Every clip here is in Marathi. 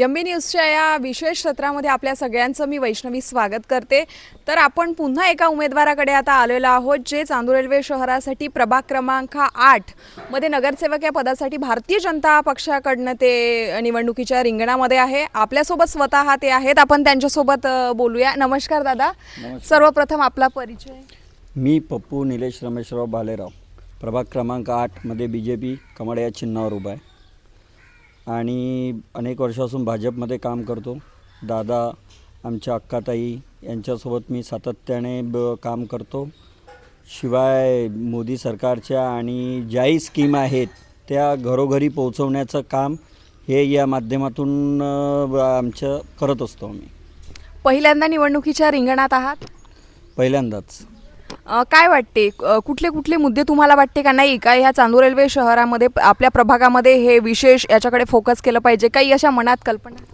यम्मी न्यूजच्या या विशेष सत्रामध्ये आपल्या सगळ्यांचं मी वैष्णवी स्वागत करते. तर आपण पुन्हा एका उमेदवाराकडे आता आलेलो आहोत जे चांदूर रेल्वे शहरासाठी प्रभाग क्रमांक आठमध्ये नगरसेवक या पदासाठी भारतीय जनता पक्षाकडनं ते निवडणुकीच्या रिंगणामध्ये आहे. आपल्यासोबत स्वतः ते आहेत. आपण त्यांच्यासोबत बोलूया. नमस्कार दादा. सर्वप्रथम आपला परिचय. मी पप्पू निलेश रमेशराव बालेराव. प्रभाग क्रमांक आठमध्ये बी जे पी कमळ या चिन्हावर उभा आहे. आणि अनेक वर्षापासून भाजपमध्ये काम करतो. दादा आमच्या अक्काताई यांच्यासोबत मी सातत्याने ब काम करतो. शिवाय मोदी सरकारच्या आणि ज्याही स्कीम आहेत त्या घरोघरी पोहोचवण्याचं काम हे या माध्यमातून आमचं करत असतो आम्ही. पहिल्यांदा निवडणुकीच्या रिंगणात आहात? पहिल्यांदाच. अ, काय वाटते? अ, कुठले कुठले मुद्दे तुम्हाला वाटते का नाही? का ह्या चांदूर रेल्वे शहरामध्ये आपल्या प्रभागामध्ये हे विशेष याच्याकडे फोकस केलं पाहिजे? काही अशा मनात कल्पना?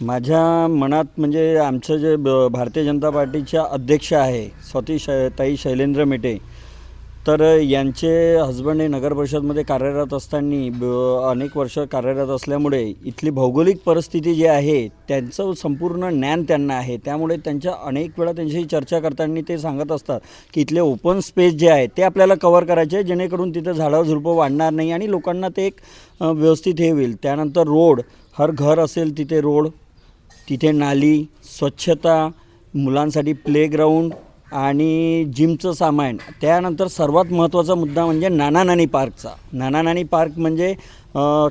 माझ्या मनात म्हणजे आमचं जे ब- भारतीय जनता पार्टीच्या अध्यक्ष आहे स्वती श ताई शैलेंद्र मेटे तर यांचे हजबंड हे नगर परिषदमध्ये कार्यरत असताना ब- अनेक वर्ष कार्यरत असल्यामुळे इथली भौगोलिक परिस्थिती जी आहे त्यांचं संपूर्ण ज्ञान त्यांना आहे. त्यामुळे त्यांच्या अनेक वेळा त्यांच्याशी चर्चा करताना ते सांगत असतात की इथले ओपन स्पेस जे आहे ते आपल्याला कवर करायचे आहे जेणेकरून तिथं झाडं झुडपं वाढणार नाही आणि लोकांना ते एक व्यवस्थित हे होईल. त्यानंतर रोड हर घर असेल तिथे रोड तिथे नाली स्वच्छता मुलांसाठी प्लेग्राऊंड आणि जिमचं सामान त्यानंतर सर्वात महत्त्वाचा मुद्दा म्हणजे नाना नानी पार्कचा. नाना नानी पार्क म्हणजे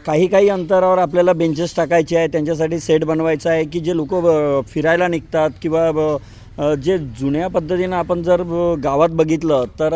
काही काही अंतरावर आपल्याला बेंचेस टाकायचे आहे त्यांच्यासाठी सेट बनवायचा आहे की जे लोक फिरायला निघतात किंवा ब- जे जुन्या पद्धतीनं आपण जर गावात बघितलं तर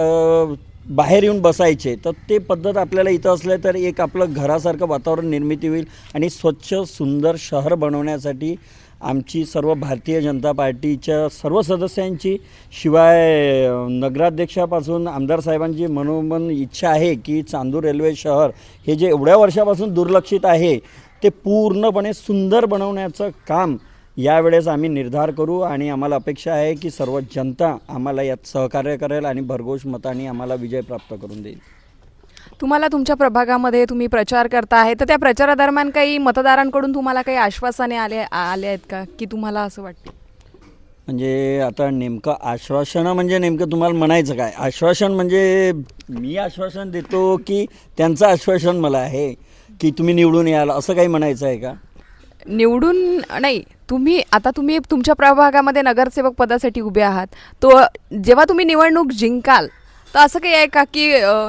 बाहेर येऊन बसायचे तर ते पद्धत आपल्याला इथं असलं तर एक आपलं घरासारखं वातावरण निर्मिती होईल आणि स्वच्छ सुंदर शहर बनवण्यासाठी आमची सर्व भारतीय जनता पार्टीच्या सर्व सदस्यांची शिवाय नगराध्यक्षापासून आमदार साहेबांची मनोमन इच्छा आहे की चांदूर रेल्वे शहर हे जे एवढ्या वर्षापासून दुर्लक्षित आहे ते पूर्णपणे सुंदर बनवण्याचं काम यावेळेस आम्ही निर्धार करू आणि आम्हाला अपेक्षा आहे की सर्व जनता आम्हाला यात सहकार्य करेल आणि भरघोष मताने आम्हाला विजय प्राप्त करून देईल. तुम्हाला तुमच्या प्रभागामध्ये तुम्ही प्रचार करता आहे तर त्या प्रचारादरम्यान काही मतदारांकडून तुम्हाला काही आश्वासने आले आले आहेत का? की तुम्हाला असं वाटते म्हणजे आता नेमकं आश्वासनं म्हणजे नेमकं तुम्हाला म्हणायचं काय? आश्वासन म्हणजे मी आश्वासन देतो की त्यांचं आश्वासन मला आहे की तुम्ही निवडून याल असं काही म्हणायचं आहे का? निवडून नाही तुम्ही आता तुम्ही तुमच्या प्रभागामध्ये नगरसेवक पदासाठी उभे आहात. तो जेव्हा तुम्ही निवडणूक जिंकाल तर असं काही आहे का की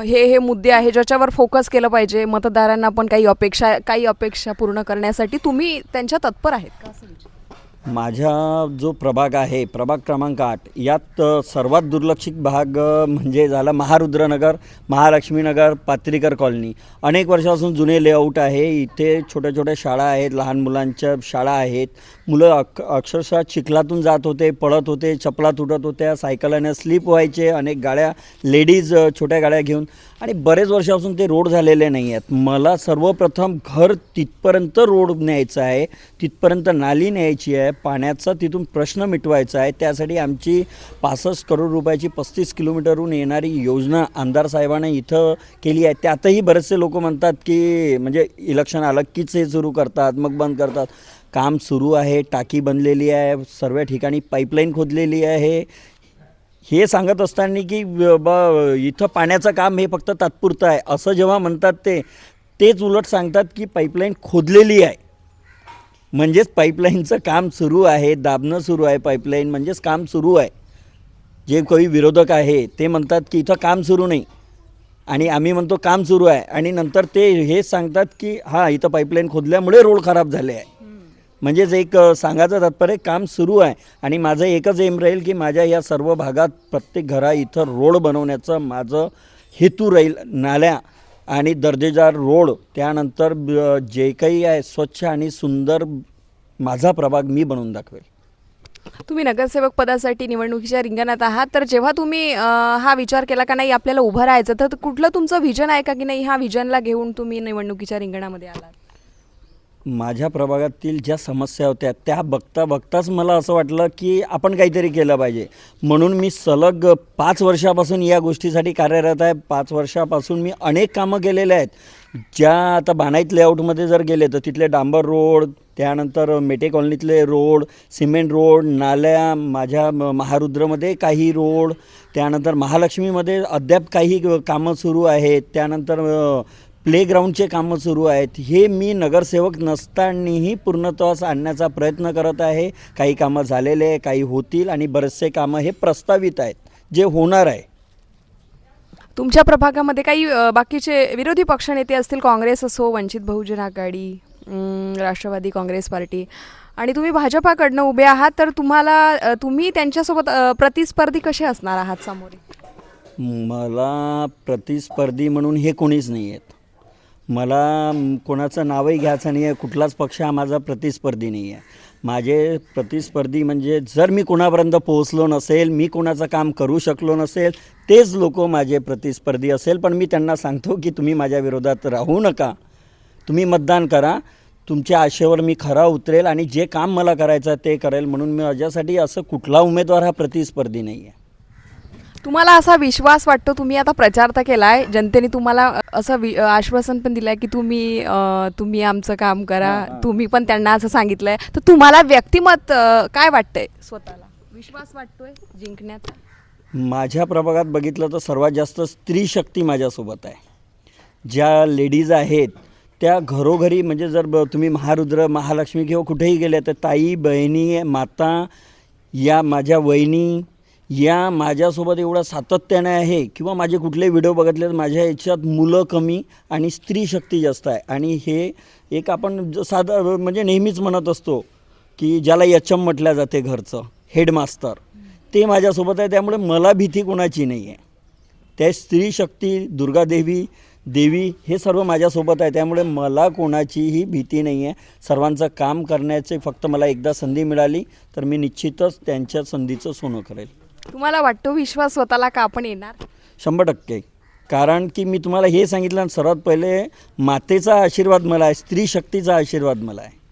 हे हे मुद्दे आहे ज्याच्यावर फोकस केलं पाहिजे? मतदारांना पण काही अपेक्षा काही अपेक्षा पूर्ण करण्यासाठी तुम्ही त्यांच्या तत्पर आहेत का असं विचार? माझा जो प्रभाग आहे प्रभाग क्रमांक आठ यात अ, सर्वात दुर्लक्षित भाग अ, म्हणजे झाला महारुद्रनगर महालक्ष्मीनगर पात्रीकर कॉलनी. अनेक वर्षापासून जुने लेआउट आहे. इथे छोट्या छोट्या शाळा आहेत लहान मुलांच्या शाळा आहेत. मुलं अक अक्षरशः चिखलातून जात होते पळत होते चपला तुटत होत्या सायकलाने स्लिप व्हायचे अनेक गाड्या लेडीज छोट्या गाड्या घेऊन. आणि बरेच वर्षापासून ते रोड झालेले नाही आहेत. मला सर्वप्रथम घर तिथपर्यंत रोड न्यायचा आहे तिथपर्यंत नाली न्यायची आहे पाण्याचा तिथून प्रश्न मिटवायचा आहे. त्यासाठी आमची पासष्ट करोड रुपयाची पस्तीस किलोमीटरहून येणारी योजना आमदार साहेबांनी इथं केली आहे. त्यातही बरेचसे लोक म्हणतात की म्हणजे इलेक्शन आलं कीच हे सुरू करतात मग बंद करतात. काम सुरू आहे टाकी बनलेली आहे सर्व ठिकाणी पाईपलाईन खोदलेली आहे. हे सांगत असताना की ब इथं पाण्याचं काम हे फक्त तात्पुरतं आहे. असं जेव्हा म्हणतात ते तेच उलट सांगतात की पाईपलाईन खोदलेली आहे. म्हणजेच पाईपलाईनचं काम सुरू आहे दाबणं सुरू आहे पाईपलाईन म्हणजेच काम सुरू आहे. जे काही विरोधक आहे ते म्हणतात की इथं काम सुरू नाही. आणि आम्ही म्हणतो काम सुरू आहे. आणि नंतर ते हेच सांगतात की हां इथं पाईपलाईन खोदल्यामुळे रोड खराब झाले आहे. म्हणजेच एक सांगायचं तात्पर्य काम सुरू आहे. आणि माझं एकच एम राहील की माझ्या या सर्व भागात प्रत्येक घरा इथं रोड बनवण्याचं माझं हेतू राहील नाल्या आणि दर्जेदार रोड. त्यानंतर ब- जे काही आहे स्वच्छ आणि सुंदर माझा प्रभाग मी बनवून दाखवेल. तुम्ही नगरसेवक पदासाठी निवडणुकीच्या रिंगणात आहात. तर जेव्हा तुम्ही हा विचार केला का नाही आपल्याला उभं राहायचं तर कुठलं तुमचं व्हिजन आहे का की नाही हा व्हिजनला घेऊन तुम्ही निवडणुकीच्या रिंगणामध्ये आलात? माझ्या प्रभागातील ज्या समस्या होत्या त्या बघता बघताच मला असं वाटलं की आपण काहीतरी केलं पाहिजे. म्हणून मी सलग पाच वर्षापासून या गोष्टीसाठी कार्यरत आहे. पाच वर्षापासून मी अनेक कामं केलेले आहेत. ज्या आता बाणाईत लेआउटमध्ये जर गेले तर तिथले डांबर रोड त्यानंतर मेटे कॉलनीतले रोड सिमेंट रोड नाल्या माझ्या म- महारुद्रमध्ये काही रोड त्यानंतर महालक्ष्मीमध्ये अद्याप काही कामं सुरू आहेत. त्यानंतर प्लेग्राऊंडचे कामं सुरू आहेत. हे मी नगरसेवक नसतानाही पूर्णत्वास आणण्याचा प्रयत्न करत आहे. काही कामं झालेले आहे काही होतील आणि बरेचसे कामं हे प्रस्तावित आहेत जे होणार आहे. तुमच्या प्रभागामध्ये काही बाकीचे विरोधी पक्षनेते असतील काँग्रेस असो वंचित बहुजन आघाडी राष्ट्रवादी काँग्रेस पार्टी आणि तुम्ही भाजपाकडनं उभे आहात तर तुम्हाला तुम्ही त्यांच्यासोबत प्रतिस्पर्धी कसे असणार आहात सामोरे? मला प्रतिस्पर्धी म्हणून हे कोणीच नाही आहेत मला कोणाचं नावही घ्यायचं नाही आहे कुठलाच पक्ष हा माझा प्रतिस्पर्धी नाही आहे. माझे प्रतिस्पर्धी म्हणजे जर मी कोणापर्यंत पोहोचलो नसेल मी कोणाचं काम करू शकलो नसेल तेच लोक माझे प्रतिस्पर्धी असेल. पण मी त्यांना सांगतो की तुम्ही माझ्या विरोधात राहू नका. तुम्ही मतदान करा. तुमच्या आशेवर मी खरा उतरेल आणि जे काम मला करायचं आहे ते करेल म्हणून मी माझ्यासाठी असं कुठला उमेदवार हा प्रतिस्पर्धी नाही आहे. तुम्हाला असा विश्वास वाटतो? तुम्ही आता प्रचार तर केलाय. जनतेने तुम्हाला असं वि- आश्वासन पण दिलंय की तुम्ही अ, तुम्ही आमचं काम करा. तुम्ही पण त्यांना असं सांगितलंय. तर तुम्हाला व्यक्तिमत अ, काय वाटतंय स्वतःला? विश्वास वाटतोय जिंकण्याचा? माझ्या प्रभागात बघितलं तर सर्वात जास्त स्त्री शक्ती माझ्यासोबत आहे. ज्या लेडीज आहेत त्या घरोघरी म्हणजे जर ब तुम्ही महारुद्र महालक्ष्मी किंवा कुठेही गेले तर ताई बहिणी माता या माझ्या वहिनी या माझ्यासोबत एवढा सातत्याने आहे किंवा माझे कुठले व्हिडिओ बघितले तर माझ्या याच्यात मुलं कमी आणि स्त्री शक्ती जास्त आहे. आणि हे एक आपण ज- साधं म्हणजे नेहमीच म्हणत असतो की ज्याला यचम म्हटल्या जाते घरचं हेडमास्तर ते माझ्यासोबत आहे त्यामुळे मला भीती कोणाची नाही आहे त्या स्त्री शक्ती दुर्गादेवी देवी हे सर्व माझ्यासोबत आहे त्यामुळे मला कोणाचीही भीती नाही आहे सर्वांचं काम करण्याचे फक्त मला एकदा संधी मिळाली तर मी निश्चितच त्यांच्या संधीचं सोनं करेल. तुम्हाला वाटतो विश्वास स्वतःला का आपण येणार? शंभर टक्के. कारण की मी तुम्हाला हे सांगितलं सर्वात पहिले मातेचा आशीर्वाद मला आहे स्त्री शक्तीचा आशीर्वाद मला आहे.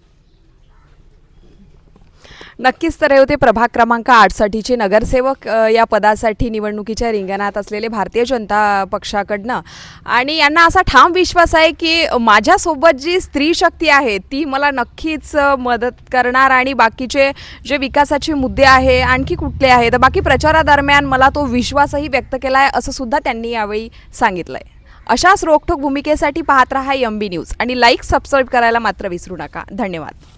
नक्कीच तर हे होते प्रभाग क्रमांक आठसाठीचे नगरसेवक या पदासाठी निवडणुकीच्या रिंगणात असलेले भारतीय जनता पक्षाकडनं. आणि यांना असा ठाम विश्वास आहे की माझ्यासोबत जी स्त्री शक्ती आहे ती मला नक्कीच मदत करणार आणि बाकीचे जे विकासाचे मुद्दे आहे आणखी कुठले आहे तर बाकी प्रचारादरम्यान मला तो विश्वासही व्यक्त केला आहे असं सुद्धा त्यांनी यावेळी सांगितलं आहे अशाच रोखोक भूमिकेसाठी पाहत रहा एम बी न्यूज आणि लाईक सबस्क्राईब करायला मात्र विसरू नका. धन्यवाद.